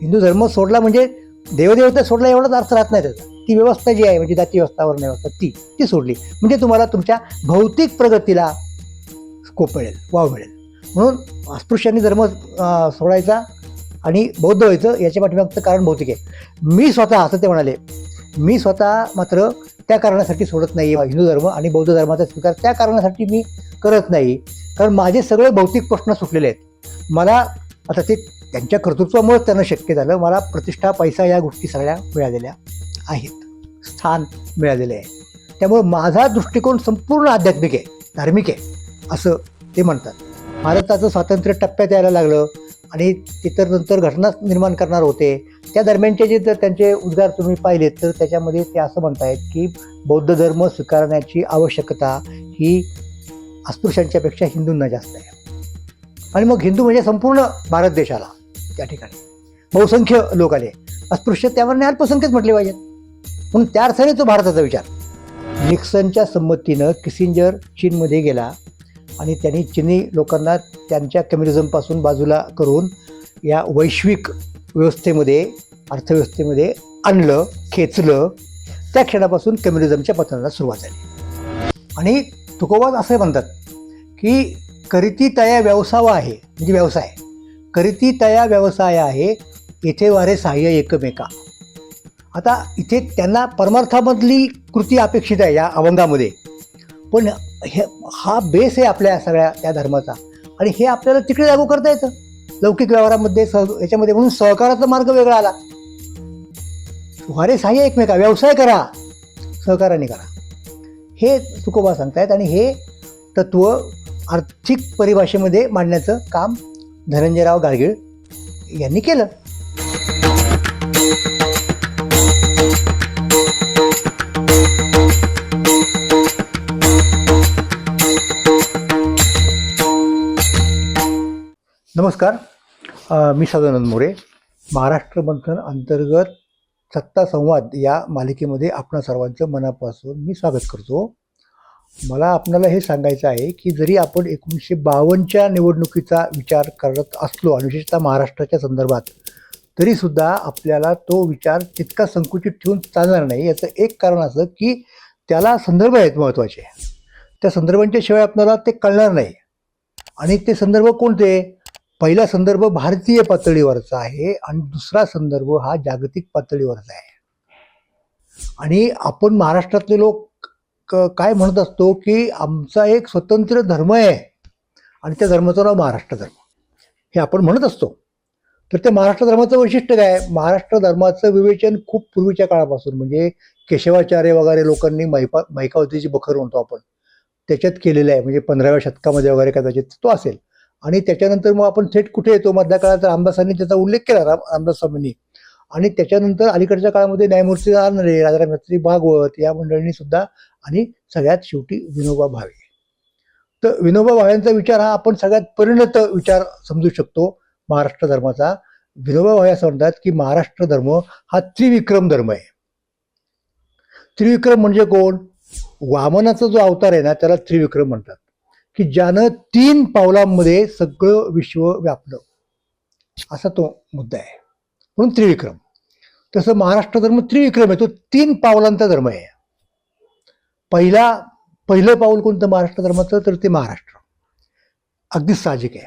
हिंदू धर्म सोडला म्हणजे देवदेवता सोडला एवढाच अर्थ राहत नाही त्याचा. ती व्यवस्था जी आहे म्हणजे जाती व्यवस्था वर्ण व्यवस्था ती ती सोडली. म्हणजे तुम्हाला तुमच्या भौतिक प्रगतीला स्कोप मिळेल वाव मिळेल. म्हणून अस्पृश्यांनी धर्म सोडायचा आणि बौद्ध व्हायचं याच्या पाठीमागचं कारण भौतिक आहे. मी स्वतः असं ते म्हणाले मी स्वतः मात्र त्या कारणासाठी सोडत नाही हिंदू धर्म आणि बौद्ध धर्माचा स्वीकार त्या कारणासाठी मी करत नाही. कारण माझे सगळे भौतिक प्रश्न सुटलेले आहेत. मला आता ते त्यांच्या कर्तृत्वामुळेच त्यांना शक्य झालं. मला प्रतिष्ठा पैसा या गोष्टी सगळ्या मिळालेल्या आहेत. स्थान मिळालेले आहे. त्यामुळे माझा दृष्टिकोन संपूर्ण आध्यात्मिक आहे धार्मिक आहे असं ते म्हणतात. भारताचं स्वातंत्र्य टप्प्यात यायला लागलं आणि ते तर नंतर घटना निर्माण करणार होते. त्या दरम्यानचे जे जर त्यांचे उद्गार तुम्ही पाहिलेत तर त्याच्यामध्ये ते असं म्हणतायत की बौद्ध धर्म स्वीकारण्याची आवश्यकता ही अस्पृश्यांच्यापेक्षा हिंदूंना जास्त आहे. आणि मग हिंदू म्हणजे संपूर्ण भारत देशाला. त्या ठिकाणी. बहुसंख्य लोक आले. अस्पृश्य त्यावर अल्पसंख्यच म्हटले पाहिजेत. म्हणून त्या अर्थाने तो भारताचा विचार. निक्सनच्या संमतीनं किसिंजर चीनमध्ये गेला आणि त्यांनी चिनी लोकांना त्यांच्या कम्युनिझमपासून बाजूला करून या वैश्विक व्यवस्थेमध्ये अर्थव्यवस्थेमध्ये आणलं खेचलं. त्या क्षणापासून कम्युनिझमच्या पतनाला सुरुवात झाली. आणि तुकोबाज असे म्हणतात की करिती तया व्यवसावा आहे म्हणजे व्यवसाय. करीती तया व्यवसाय आहे येथे वारे सहाय्य एकमेका. आता इथे त्यांना परमार्थामधली कृती अपेक्षित आहे या अभंगामध्ये पण हे हा बेस आहे आपल्या सगळ्या त्या धर्माचा. आणि हे आपल्याला तिकडे लागू करता येतं. लौकिक व्यवहारामध्ये सह याच्यामध्ये म्हणून सहकाराचा मार्ग वेगळा आला. वारे सहाय्य एकमेका व्यवसाय करा. सहकाराने करा. हे तुकोबा सांगतायत आणि हे तत्व आर्थिक परिभाषेमध्ये मांडण्याचं काम धनंजयराव गाडगीळ यांनी केलं. नमस्कार. मी सदानंद मोरे. महाराष्ट्र मंथन अंतर्गत सत्ता संवाद या मालिकेमध्ये आपणा सर्वांचं मनापासून मी स्वागत करतो. मला आपणाला हे सांगायचं आहे की जरी आपण एकोणीसशे बावन्नच्या निवडणुकीचा विचार करत असलो आणि विशेषतः महाराष्ट्राच्या संदर्भात तरीसुद्धा आपल्याला तो विचार तितका संकुचित ठेवून चालणार नाही. याचं एक कारण असं की त्याला संदर्भ आहेत महत्त्वाचे त्या संदर्भांच्या शिवाय आपल्याला ते कळणार नाही. आणि ते संदर्भ कोणते? पहिला संदर्भ भारतीय पातळीवरचा आहे आणि दुसरा संदर्भ हा जागतिक पातळीवरचा आहे. आणि आपण महाराष्ट्रातले लोक काय म्हणत असतो की आमचा एक स्वतंत्र धर्म आहे आणि त्या धर्माचं नाव महाराष्ट्र धर्म. हे आपण म्हणत असतो. तर त्या महाराष्ट्र धर्माचं वैशिष्ट्य काय? महाराष्ट्र धर्माचं विवेचन खूप पूर्वीच्या काळापासून म्हणजे केशवाचार्य वगैरे लोकांनी मैपा मैकावतीची बखर म्हणतो आपण त्याच्यात केलेलं आहे. म्हणजे पंधराव्या शतकामध्ये वगैरे कदाचित तो असेल. आणि त्याच्यानंतर मग आपण थेट कुठे येतो? मधल्या काळात रामदासांनी त्याचा उल्लेख केला राम रामदास स्वामींनी आणि त्याच्यानंतर अलीकडच्या काळामध्ये न्यायमूर्ती आनरे राजाराम शास्त्री भागवत या मंडळींनी सुद्धा आणि सगळ्यात शेवटी विनोबा भावे. तर विनोबा भावेंचा विचार हा आपण सगळ्यात परिणत विचार समजू शकतो महाराष्ट्र धर्माचा. विनोबा भावे असं म्हणतात की महाराष्ट्र धर्म हा त्रिविक्रम धर्म आहे. त्रिविक्रम म्हणजे कोण? वामनाचा जो अवतार आहे ना त्याला त्रिविक्रम म्हणतात. की ज्यानं तीन पावलांमध्ये सगळं विश्व व्यापलं. असा तो मुद्दा आहे. म्हणून त्रिविक्रम. तसं महाराष्ट्र धर्म त्रिविक्रम आहे. तो तीन पावलांचा धर्म आहे. पहिला पहिलं पाऊल कोणतं महाराष्ट्र धर्माचं? तर ते महाराष्ट्र. अगदी साहजिक आहे.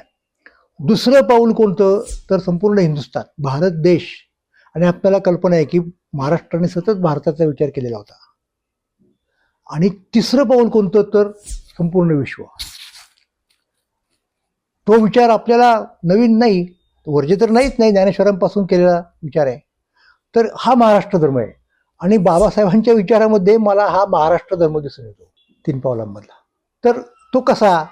दुसरं पाऊल कोणतं? तर संपूर्ण हिंदुस्थान भारत देश. आणि आपल्याला कल्पना आहे की महाराष्ट्राने सतत भारताचा विचार केलेला होता. आणि तिसरं पाऊल कोणतं? तर संपूर्ण विश्व. तो विचार आपल्याला नवीन नाही वर्जे तर नाहीच नाही ज्ञानेश्वरांपासून केलेला विचार आहे. तर हा महाराष्ट्र धर्म आहे. आणि बाबासाहेबांच्या विचारामध्ये मला हा महाराष्ट्र धर्म दिसून येतो तीन पावलांमधला. तर तो कसा?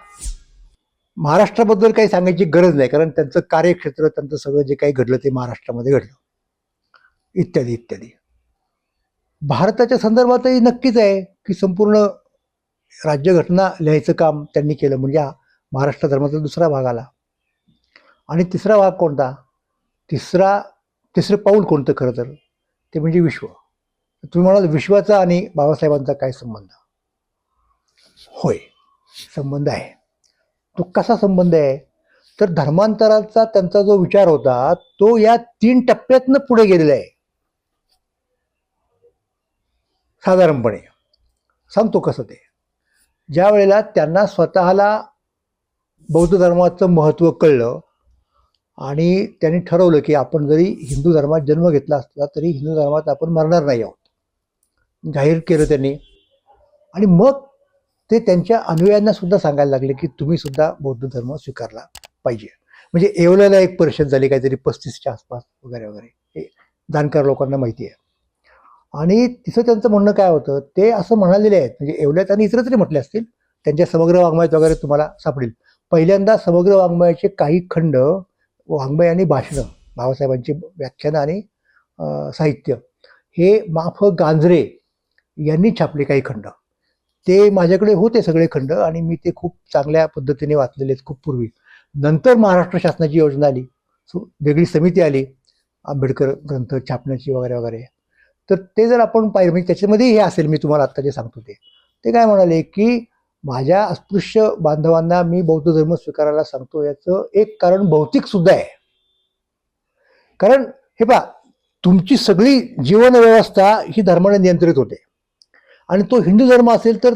महाराष्ट्राबद्दल काही सांगायची गरज नाही कारण त्यांचं कार्यक्षेत्र त्यांचं सगळं जे काही घडलं ते महाराष्ट्रामध्ये घडलं. इत्यादी इत्यादी. भारताच्या संदर्भातही नक्कीच आहे की संपूर्ण राज्यघटना लिहायचं काम त्यांनी केलं म्हणजे हा महाराष्ट्र धर्माचा दुसरा भाग आला. आणि तिसरा भाग कोणता? तिसरा तिसरं पाऊल कोणतं खरं तर? ते म्हणजे विश्व. तुम्ही म्हणाल विश्वाचा आणि बाबासाहेबांचा काय संबंध? होय संबंध आहे. तो कसा संबंध आहे? तर धर्मांतराचा त्यांचा जो विचार होता तो या तीन टप्प्यातनं पुढे गेलेला आहे. साधारणपणे. सांगतो कसं ते. ज्या वेळेला त्यांना स्वतःला बौद्ध धर्माचं महत्त्व कळलं आणि त्यांनी ठरवलं की आपण जरी हिंदू धर्मात जन्म घेतला असला तरी हिंदू धर्मात आपण मरणार नाही आहोत. जाहीर केलं त्यांनी. आणि मग ते त्यांच्या अनुयायांना सुद्धा सांगायला लागले की तुम्ही सुद्धा बौद्ध धर्म स्वीकारला पाहिजे. म्हणजे येवल्याला एक परिषद झाली काहीतरी पस्तीसच्या आसपास वगैरे वगैरे. हे जाणकार लोकांना माहिती आहे. आणि तिथं त्यांचं म्हणणं काय होतं ते असं म्हणालेले आहेत म्हणजे येवल्यात आणि इतरत्र म्हटले असतील त्यांच्या समग्र वाङ्मयात वगैरे तुम्हाला सापडेल. पहिल्यांदा समग्र वाङ्मयाचे काही खंड वाङ्मय आणि भाषणं बाबासाहेबांची व्याख्यानं आणि साहित्य हे माफ गांजरे यांनी छापले काही खंड. ते माझ्याकडे होते सगळे खंड आणि मी ते खूप चांगल्या पद्धतीने वाचलेले आहेत खूप पूर्वी. नंतर महाराष्ट्र शासनाची योजना आली. वेगळी समिती आली. आंबेडकर ग्रंथ छापण्याची वगैरे वगैरे. तर ते जर आपण पाहिलं म्हणजे त्याच्यामध्ये हे असेल मी तुम्हाला आत्ता जे सांगतो ते. ते काय म्हणाले की माझ्या अस्पृश्य बांधवांना मी बौद्ध धर्म स्वीकारायला सांगतो याचं एक कारण भौतिक सुद्धा आहे. कारण हे पहा तुमची सगळी जीवन व्यवस्था ही धर्माने नियंत्रित होते. आणि तो हिंदू धर्म असेल तर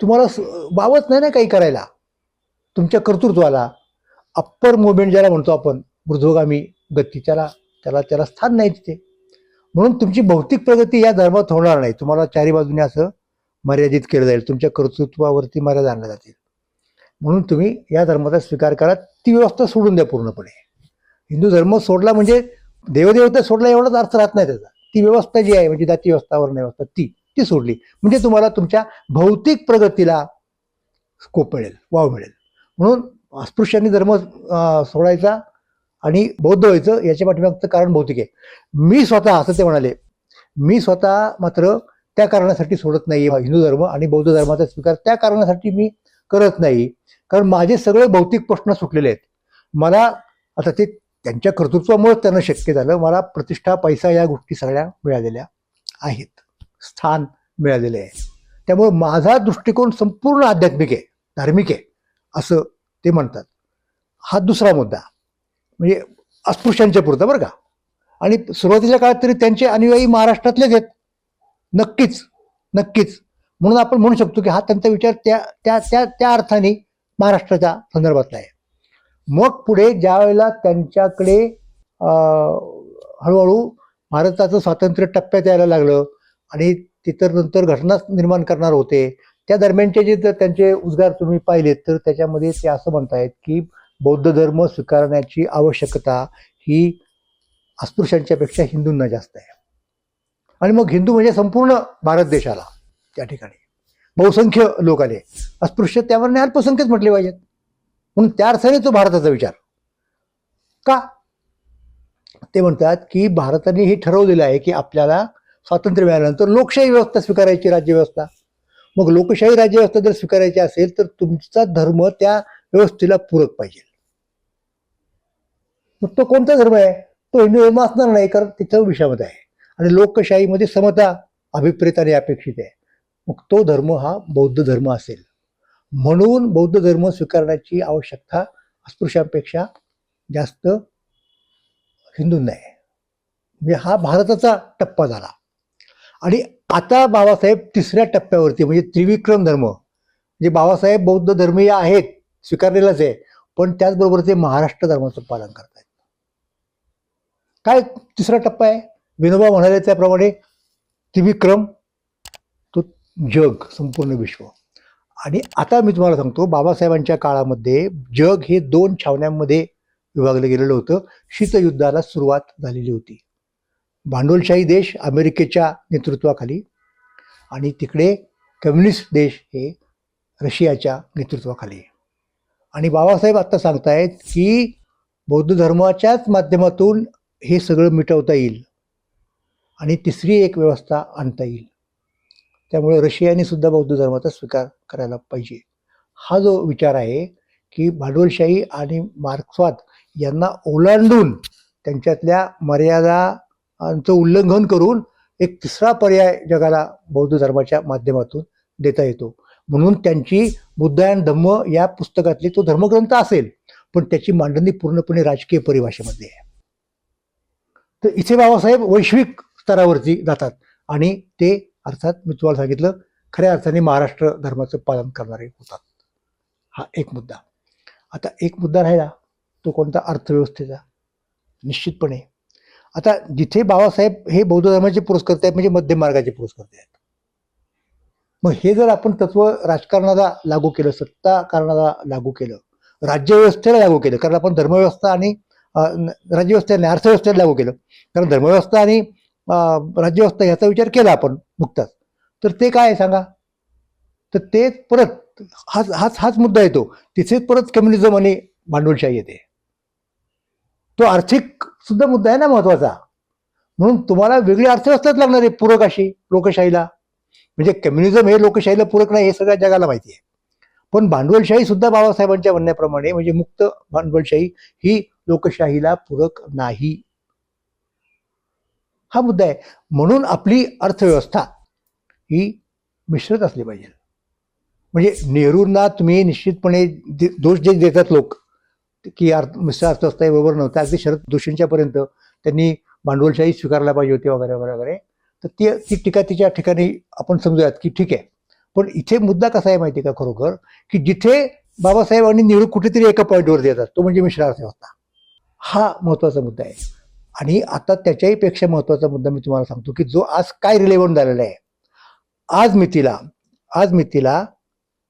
तुम्हाला स- नाही ना काही करायला. तुमच्या कर्तृत्वाला. अप्पर मुवमेंट ज्याला म्हणतो आपण ऊर्ध्वगामी गती त्याला त्याला त्याला स्थान नाही तिथे. म्हणून तुमची भौतिक प्रगती या धर्मात होणार नाही. तुम्हाला चारी बाजूने असं मर्यादित केलं जाईल. तुमच्या कर्तृत्वावरती मर्यादा आणल्या जातील. म्हणून तुम्ही या धर्माचा स्वीकार करा. ती व्यवस्था सोडून द्या पूर्णपणे. हिंदू धर्म सोडला म्हणजे देवदेवता सोडला एवढाच अर्थ राहत नाही त्याचा. ती व्यवस्था जी आहे म्हणजे जाती व्यवस्था वर्ण व्यवस्था ती. ती सोडली. म्हणजे तुम्हाला तुमच्या भौतिक प्रगतीला स्कोप मिळेल वाव मिळेल. म्हणून अस्पृश्यांनी धर्म सोडायचा आणि बौद्ध व्हायचं याच्या पाठीमागचं कारण भौतिक आहे. मी स्वतः असं ते म्हणाले मी स्वतः मात्र त्या कारणासाठी सोडत नाही हिंदू धर्म आणि बौद्ध धर्माचा स्वीकार त्या कारणासाठी मी करत नाही. कारण माझे सगळे भौतिक प्रश्न सुटलेले आहेत. मला आता ते त्यांच्या कर्तृत्वामुळेच त्यांना शक्य झालं. मला प्रतिष्ठा पैसा या गोष्टी सगळ्या मिळालेल्या आहेत. स्थान मिळालेले आहे. त्यामुळे माझा दृष्टिकोन संपूर्ण आध्यात्मिक आहे धार्मिक आहे असं ते म्हणतात. हा दुसरा मुद्दा म्हणजे अस्पृश्यांच्या पुरता बरं का. आणि सुरुवातीच्या काळात तरी त्यांचे अनुयायी महाराष्ट्रातलेच आहेत. नक्कीच नक्कीच. म्हणून आपण म्हणू शकतो की हा त्यांचा विचार त्या त्या त्या त्या अर्थाने महाराष्ट्राच्या संदर्भातला आहे. मग पुढे ज्या वेळेला त्यांच्याकडे हळूहळू भारताचं स्वातंत्र्य टप्प्यात यायला लागलं आणि तिथं नंतर घटना निर्माण करणार होते. त्या दरम्यानचे जे जर त्यांचे उद्गार तुम्ही पाहिलेत तर त्याच्यामध्ये ते असं म्हणतायत की बौद्ध धर्म स्वीकारण्याची आवश्यकता ही अस्पृश्यांच्या पेक्षा हिंदूंना जास्त आहे. आणि मग हिंदू म्हणजे संपूर्ण भारत देशाला त्या ठिकाणी. बहुसंख्य लोक आले. अस्पृश्य त्यावर अल्पसंख्यच म्हटले पाहिजेत. म्हणून त्या अर्थाने तो भारताचा विचार. का? ते म्हणतात की भारताने हे ठरवलेलं आहे की आपल्याला स्वातंत्र्य मिळाल्यानंतर लोकशाही व्यवस्था स्वीकारायची राज्यव्यवस्था. मग लोकशाही राज्यव्यवस्था जर स्वीकारायची असेल तर तुमचा धर्म त्या व्यवस्थेला पूरक पाहिजे. मग तो कोणता धर्म आहे? तो हिंदू धर्म असणार नाही कारण तिथं विषमता आहे. आणि लोकशाहीमध्ये समता अभिप्रेत आणि अपेक्षित आहे. मग तो धर्म हा बौद्ध धर्म असेल. म्हणून बौद्ध धर्म स्वीकारण्याची आवश्यकता अस्पृश्यांपेक्षा जास्त हिंदूंना आहे. म्हणजे हा भारताचा टप्पा झाला. आणि आता बाबासाहेब तिसऱ्या टप्प्यावरती म्हणजे त्रिविक्रम धर्म म्हणजे बाबासाहेब बौद्ध धर्मीय आहेत स्वीकारलेलाच आहे पण त्याचबरोबर ते महाराष्ट्र धर्माचं पालन करत आहेत काय तिसरा टप्पा आहे? विनोबा म्हणाले त्याप्रमाणे त्रिविक्रम तो जग संपूर्ण विश्व. आणि आता मी तुम्हाला सांगतो बाबासाहेबांच्या काळामध्ये जग हे दोन छावण्यांमध्ये विभागलं गेलेलं होतं. शीतयुद्धाला सुरुवात झालेली होती. भांडवलशाही देश अमेरिकेच्या नेतृत्वाखाली आणि तिकडे कम्युनिस्ट देश हे रशियाच्या नेतृत्वाखाली. आणि बाबासाहेब आत्ता सांगतायत की बौद्ध धर्माच्याच माध्यमातून हे सगळं मिटवता येईल आणि तिसरी एक व्यवस्था आणता येईल. त्यामुळे रशियाने सुद्धा बौद्ध धर्माचा स्वीकार करायला पाहिजे. हा जो विचार आहे की भांडवलशाही आणि मार्क्सवाद यांना ओलांडून त्यांच्यातल्या मर्यादा यांचं उल्लंघन करून एक तिसरा पर्याय जगाला बौद्ध धर्माच्या माध्यमातून देता येतो. म्हणून त्यांची बुद्धायन धम्म या पुस्तकातली तो धर्मग्रंथ असेल पण त्याची मांडणी पूर्णपणे राजकीय परिभाषेमध्ये आहे. तर इथे बाबासाहेब वैश्विक स्तरावरती जातात आणि ते अर्थात मी तुम्हाला सांगितलं खऱ्या अर्थाने महाराष्ट्र धर्माचं पालन करणारे होतात. हा एक मुद्दा. आता एक मुद्दा राहिला तो कोणता? अर्थव्यवस्थेचा. निश्चितपणे आता जिथे बाबासाहेब हे बौद्ध धर्माचे पुरस्कर्ते आहेत म्हणजे मध्यम मार्गाचे पुरस्कर्ते आहेत. मग हे जर आपण तत्व राजकारणाला लागू केलं सत्ता कारणाला लागू केलं राज्यव्यवस्थेला लागू केलं कारण आपण धर्मव्यवस्था आणि अं, राज्यव्यवस्थेला अर्थव्यवस्थेला लागू केलं कारण धर्मव्यवस्था आणि राज्यव्यवस्था याचा विचार केला आपण नुकताच तर ते काय आहे सांगा? तर ते परत हाच हाच हाच मुद्दा येतो. तिथेच परत कम्युनिझम आणि भांडवलशाही येते. तो आर्थिक सुद्धा मुद्दा आहे ना महत्त्वाचा. म्हणून तुम्हाला वेगळी अर्थव्यवस्थाच लागणार आहे पूरक अशी लोकशाहीला. म्हणजे कम्युनिझम हे लोकशाहीला पूरक नाही हे सगळ्या जगाला माहिती आहे. पण भांडवलशाही सुद्धा बाबासाहेबांच्या म्हणण्याप्रमाणे म्हणजे मुक्त भांडवलशाही ही लोकशाहीला पूरक नाही. हा मुद्दा आहे. म्हणून आपली अर्थव्यवस्था ही मिश्रित असली पाहिजे. म्हणजे नेहरूंना तुम्ही निश्चितपणे दे- दोष जे देतात लोक की अर्थ मिश्र अर्थव्यवस्था हे बरोबर नव्हतं. अगदी शरद जोशींच्यापर्यंत त्यांनी भांडवलशाही स्वीकारला पाहिजे होती वगैरे वगैरे वगैरे. तर ती ती टीका तिच्या ठिकाणी आपण समजूयात की ठीक आहे. पण इथे मुद्दा कसा आहे माहिती आहे का खरोखर? की जिथे बाबासाहेब आणि नेहरू कुठेतरी एका पॉईंटवर येतात तो म्हणजे मिश्र अर्थव्यवस्था. हा महत्त्वाचा मुद्दा आहे. आणि आता त्याच्याही पेक्षा महत्त्वाचा मुद्दा मी तुम्हाला सांगतो की जो आज काय रिलेव्हंट झालेला आहे. आज मितीला आज मितीला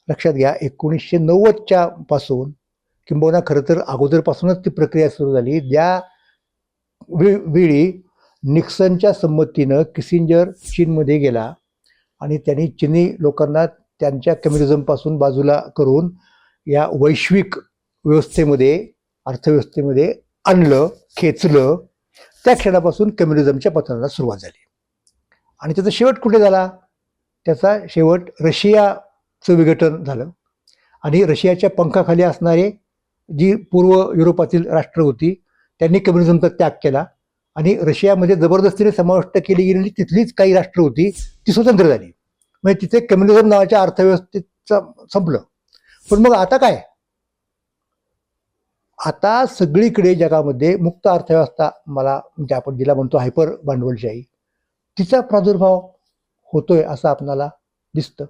लक्षात घ्या एकोणीसशे नव्वदच्या पासून किंबहुना खरं तर अगोदरपासूनच ती प्रक्रिया सुरू झाली. ज्या वे- वेळी निक्सनच्या संमतीनं किसिंजर चीनमध्ये गेला आणि त्यांनी चिनी लोकांना त्यांच्या कम्युनिझमपासून बाजूला करून या वैश्विक व्यवस्थेमध्ये अर्थव्यवस्थेमध्ये आणलं खेचलं त्या क्षणापासून कम्युनिझमच्या पतनाला सुरुवात झाली. आणि त्याचा शेवट कुठे झाला? त्याचा शेवट रशियाचं विघटन झालं. आणि रशियाच्या पंखाखाली असणारे जी पूर्व युरोपातील राष्ट्र होती त्यांनी कम्युनिझमचा त्याग केला आणि रशियामध्ये जबरदस्तीने समाविष्ट केली गेलेली तिथलीच काही राष्ट्र होती ती स्वतंत्र झाली. म्हणजे तिथे कम्युनिझम नावाच्या अर्थव्यवस्थेचं संपलं. पण मग आता काय? आता सगळीकडे जगामध्ये मुक्त अर्थव्यवस्था मला म्हणजे आपण जिला म्हणतो हायपर भांडवलशाही तिचा प्रादुर्भाव होतोय असं आपणाला दिसतं.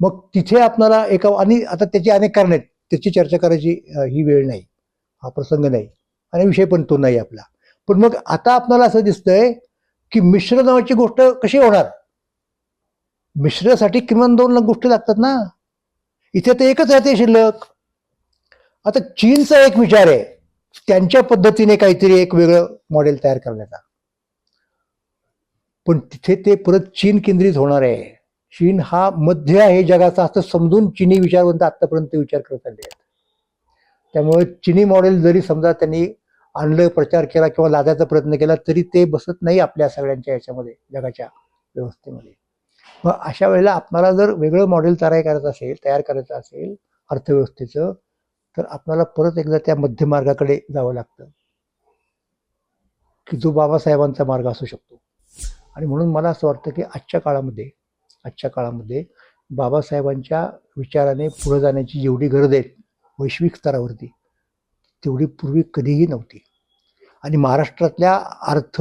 मग तिथे आपणाला एका आणि आता त्याची अनेक कारणं आहेत. त्याची चर्चा करायची ही वेळ नाही हा प्रसंग नाही आणि विषय पण तो नाही आपला. पण मग आता आपल्याला असं दिसतंय की मिश्र नावाची गोष्ट कशी होणार? मिश्रसाठी किमान दोन गोष्टी लागतात ना. इथे तर एकच राहते शिल्लक. आता चीनचा एक विचार आहे त्यांच्या पद्धतीने काहीतरी एक वेगळं मॉडेल तयार करण्याचा. पण तिथे ते परत चीन केंद्रित होणार आहे. चीन हा मध्य आहे जगाचा असं समजून चिनी विचारवंत आतापर्यंत विचार करत आले आहेत. त्यामुळे चिनी मॉडेल जरी समजा त्यांनी आणलं प्रचार केला किंवा लादायचा प्रयत्न केला तरी ते बसत नाही आपल्या सगळ्यांच्या याच्यामध्ये जगाच्या व्यवस्थेमध्ये. मग अशा वेळेला आपणाला जर वेगळं मॉडेल तयार करायचं असेल तयार करायचं असेल अर्थव्यवस्थेचं तर आपल्याला परत एकदा त्या मध्यमार्गाकडे जावं लागतं. की जो बाबासाहेबांचा मार्ग असू शकतो. आणि म्हणून मला असं वाटतं की आजच्या काळामध्ये आजच्या काळामध्ये बाबासाहेबांच्या विचाराने पुढे जाण्याची जेवढी गरज आहे वैश्विक स्तरावरती तेवढी पूर्वी कधीही नव्हती. आणि महाराष्ट्रातल्या अर्थ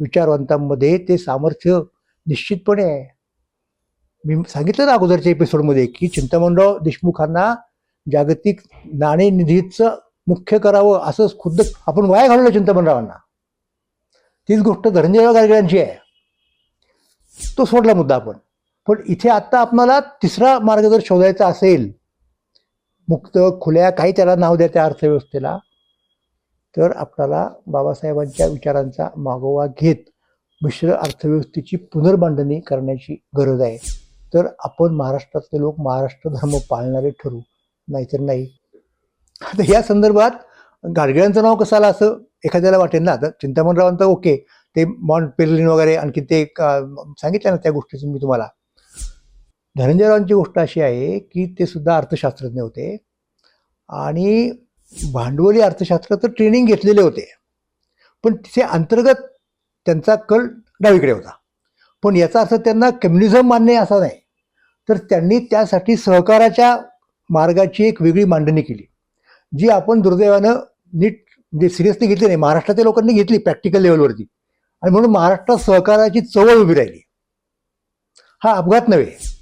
विचारवंतांमध्ये ते सामर्थ्य निश्चितपणे आहे. मी सांगितलं ना अगोदरच्या एपिसोडमध्ये की चिंतामणराव देशमुखांना जागतिक नाणेनिधीचं मुख्य करावं असं खुद्द आपण वाया घालवलं चिंतामणरावांना. तीच गोष्ट धनंजय गाडगिळांची आहे. तो सोडला मुद्दा आपण. पण इथे आत्ता आपणाला तिसरा मार्ग जर शोधायचा असेल मुक्त खुल्या काही त्याला नाव द्या त्या अर्थव्यवस्थेला तर आपल्याला बाबासाहेबांच्या विचारांचा मागोवा घेत मिश्र अर्थव्यवस्थेची पुनर्मांडणी करण्याची गरज आहे. तर आपण महाराष्ट्रातले लोक महाराष्ट्र धर्म पाळणारे ठरू नाहीतर नाही. आता या संदर्भात गाडगिळांचं नाव कसं आलं असं एखाद्याला वाटेल ना? आता चिंतामणरावांचं ओके ते मॉन्ट पेरलिन वगैरे आणखी ते सांगितलं ना त्या गोष्टीचं मी तुम्हाला. धनंजयरावांची गोष्ट अशी आहे की ते सुद्धा अर्थशास्त्रज्ञ होते. आणि भांडवली अर्थशास्त्र तर ट्रेनिंग घेतलेले होते. पण तिथे अंतर्गत त्यांचा कल डावीकडे होता. पण याचा अर्थ त्यांना कम्युनिझम मान्य असा नाही. तर त्यांनी त्यासाठी सहकाराच्या मार्गाची एक वेगळी मांडणी केली. जी आपण दुर्दैवानं नीट म्हणजे सिरियसली घेतली नाही. महाराष्ट्रातील लोकांनी घेतली प्रॅक्टिकल लेवलवरती आणि म्हणून महाराष्ट्रात सहकाराची चवळ उभी राहिली. हा अपघात नव्हे.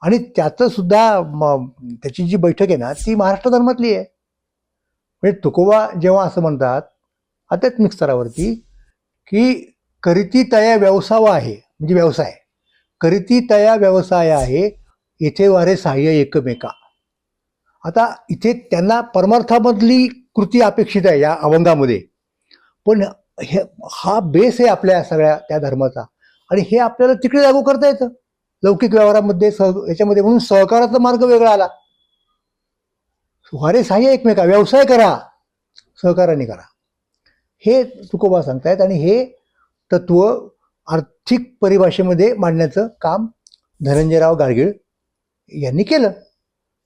आणि त्याचं सुद्धा म- त्याची जी बैठक आहे ना ती महाराष्ट्र धर्मातली आहे. म्हणजे तुकोबा जेव्हा असं म्हणतात आध्यात्मिक स्तरावरती की करीती तया व्यवसाव आहे म्हणजे व्यवसाय. करीती तया व्यवसाय आहे इथे वारे सहाय्य एकमेका. आता इथे त्यांना परमार्थामधली कृती अपेक्षित आहे या अभंगामध्ये पण हे हा बेस आहे आपल्या सगळ्या त्या धर्माचा. आणि हे आपल्याला तिकडे लागू करता येतं. लौकिक व्यवहारामध्ये सह याच्यामध्ये म्हणून सहकाराचा मार्ग वेगळा आला. वारे सहाय्य एकमेका व्यवसाय करा सहकाराने करा. हे तुकोबा सांगतायत आणि हे तत्व आर्थिक परिभाषेमध्ये मांडण्याचं काम धनंजयराव गाडगीळ यांनी केलं.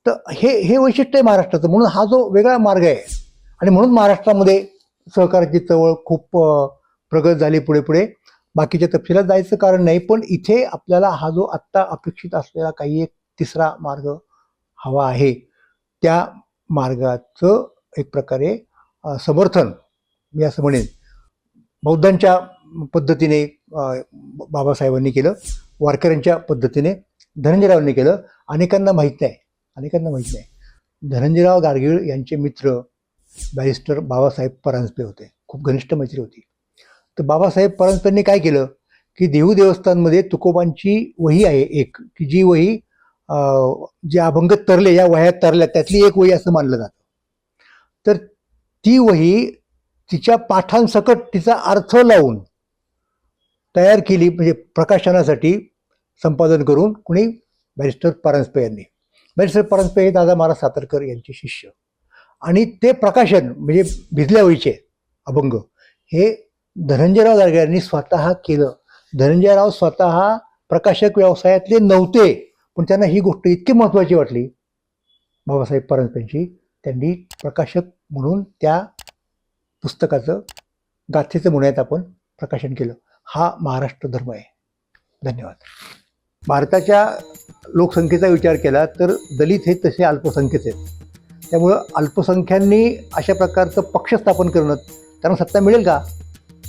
तर हे हे वैशिष्ट्य आहे महाराष्ट्राचं. म्हणून हा जो वेगळा मार्ग आहे आणि म्हणून महाराष्ट्रामध्ये सहकाराची चवळ खूप प्रगत झाली पुढे पुढे. बाकीच्या तपशिलात जायचं कारण नाही पण इथे आपल्याला हा जो आत्ता अपेक्षित असलेला काही एक तिसरा मार्ग हवा आहे त्या मार्गाचं एक प्रकारे समर्थन मी असं म्हणेन. बौद्धांच्या पद्धतीने बाबासाहेबांनी केलं वारकऱ्यांच्या पद्धतीने धनंजयरावांनी केलं अनेकांना माहीत नाही अनेकांना माहीत नाही. धनंजयराव गाडगीळ यांचे मित्र बॅरिस्टर बाबासाहेब परांजपे होते खूप घनिष्ठ मैत्री होती. तर बाबासाहेब परांजपेंनी काय केलं? की देहू देवस्थानमध्ये तुकोबांची वही आहे एक की जी वही जे अभंग तरले या वह्यात तरल्या त्यातली एक वही असं मानलं जातं. तर ती वही तिच्या पाठांसकट तिचा अर्थ लावून तयार केली म्हणजे प्रकाशनासाठी संपादन करून कुणी? बॅरिस्टर परांजपे यांनी. बॅरिस्टर परांजपे हे दादा महाराज सातारकर यांचे शिष्य. आणि ते प्रकाशन म्हणजे भिजल्या वहीचे अभंग हे धनंजयराव गाडगे यांनी स्वतः केलं. धनंजयराव स्वतः प्रकाशक व्यवसायातले नव्हते पण त्यांना ही गोष्ट इतकी महत्त्वाची वाटली. बाबासाहेब परांजपेंची त्यांनी प्रकाशक म्हणून त्या पुस्तकाचं गाथेचं म्हणूयात आपण प्रकाशन केलं. हा महाराष्ट्र धर्म आहे. धन्यवाद. भारताच्या लोकसंख्येचा विचार केला तर दलित हे तसे अल्पसंख्येच आहेत. त्यामुळं अल्पसंख्यांनी अशा प्रकारचं पक्ष स्थापन करणं त्यांना सत्ता मिळेल का?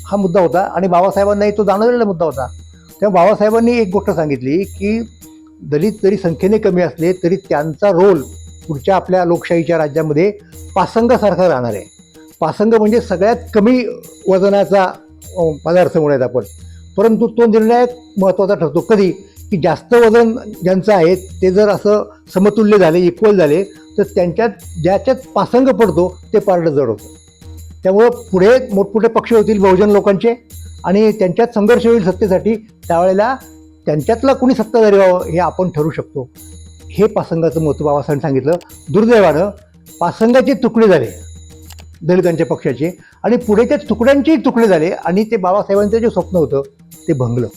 हा मुद्दा होता. आणि बाबासाहेबांनाही तो जाणवलेला मुद्दा होता. तेव्हा बाबासाहेबांनी एक गोष्ट सांगितली की दलित जरी संख्येने कमी असले तरी त्यांचा रोल पुढच्या आपल्या लोकशाहीच्या राज्यामध्ये पासंगासारखा राहणार आहे. पासंग म्हणजे सगळ्यात कमी वजनाचा पदार्थ म्हणूयात आपण. परंतु तो निर्णय महत्त्वाचा ठरतो. कधी? की जास्त वजन ज्यांचं आहे ते जर असं समतुल्य झाले इक्वल झाले तर त्यांच्यात ज्याच्यात पासंग पडतो ते पारडं जड होतं. त्यामुळं पुढे मोठमोठे पक्ष होतील बहुजन लोकांचे आणि त्यांच्यात संघर्ष होईल सत्तेसाठी त्यावेळेला त्यांच्यातला कुणी सत्ताधारी व्हावं हे आपण ठरू शकतो. हे पासंगाचं महत्त्व बाबासाहेब सांगितलं. दुर्दैवानं पासंगाचे तुकडे झाले दलितांच्या पक्षाचे आणि पुढे त्या तुकड्यांचेही तुकडे झाले आणि ते बाबासाहेबांचं जे स्वप्न होतं ते भंगलं.